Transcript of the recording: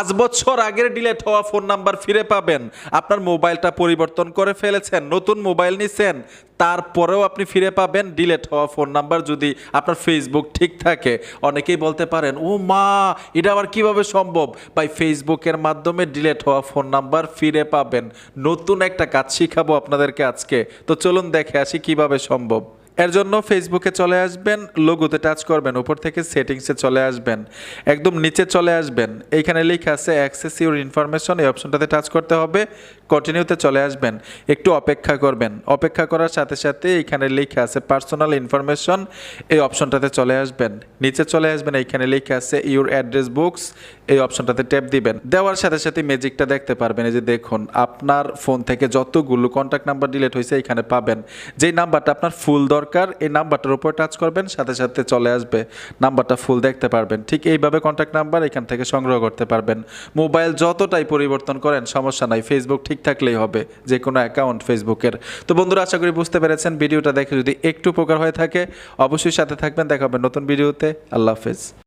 পাঁচ বছর আগের ডিলেট হওয়া ফোন নাম্বার ফিরে পাবেন। আপনার মোবাইলটা পরিবর্তন করে ফেলেছেন, নতুন মোবাইল নিছেন, তারপরেও আপনি ফিরে পাবেন ডিলেট হওয়া ফোন নাম্বার যদি আপনার ফেসবুক ঠিক থাকে। অনেকেই বলতে পারেন, ও মা, এটা আবার কীভাবে সম্ভব? ভাই ফেসবুকের মাধ্যমে ডিলেট হওয়া ফোন নাম্বার ফিরে পাবেন। নতুন একটা কাজ শিখাবো আপনাদেরকে আজকে। তো চলুন দেখে আসি কীভাবে সম্ভব। এর জন্য ফেসবুকে চলে আসবেন লোগোতে টাচ করবেন, উপর থেকে সেটিংসে চলে আসবেন, একদম নিচে চলে আসবেন। এইখানে লেখা আছে অ্যাক্সেস ইউর ইনফরমেশন এই অপশনটাতে টাচ করতে হবে কন্টিনিউতে চলে আসবেন, একটু অপেক্ষা করবেন। অপেক্ষা করার সাথে সাথে এইখানে লেখা আছে পার্সোনাল ইনফরমেশন এই অপশনটাতে চলে আসবেন। নিচে চলে আসবেন, এইখানে লেখা আছে ইউর অ্যাড্রেস বুকস এই অপশনটাতে ট্যাপ দিবেন। দেওয়ার সাথে সাথে ম্যাজিকটা দেখতে পারবেন, এই যে দেখুন, আপনার ফোন থেকে যতগুলো কন্ট্যাক্ট নাম্বার ডিলেট হয়েছে এখানে পাবেন। যেই নাম্বারটা আপনার ফুল দরকার এই নাম্বারটার উপর টাচ করবেন, সাথে সাথে চলে আসবে। নাম্বারটা ফুল দেখতে পারবেন। ঠিক এইভাবে কন্ট্যাক্ট নাম্বার এখান থেকে সংগ্রহ করতে পারবেন। মোবাইল যতটাই পরিবর্তন করেন, সমস্যা নাই ফেসবুক ঠিক থাকলেই হবে যে কোনো অ্যাকাউন্ট ফেসবুকের তো বন্ধুরা, আশা করি বুঝতে পেরেছেন, ভিডিওটা দেখে যদি একটু উপকার হয়ে থাকে, অবশ্যই সাথে থাকবেন, দেখা হবে নতুন ভিডিওতে। আল্লাহ হাফেজ।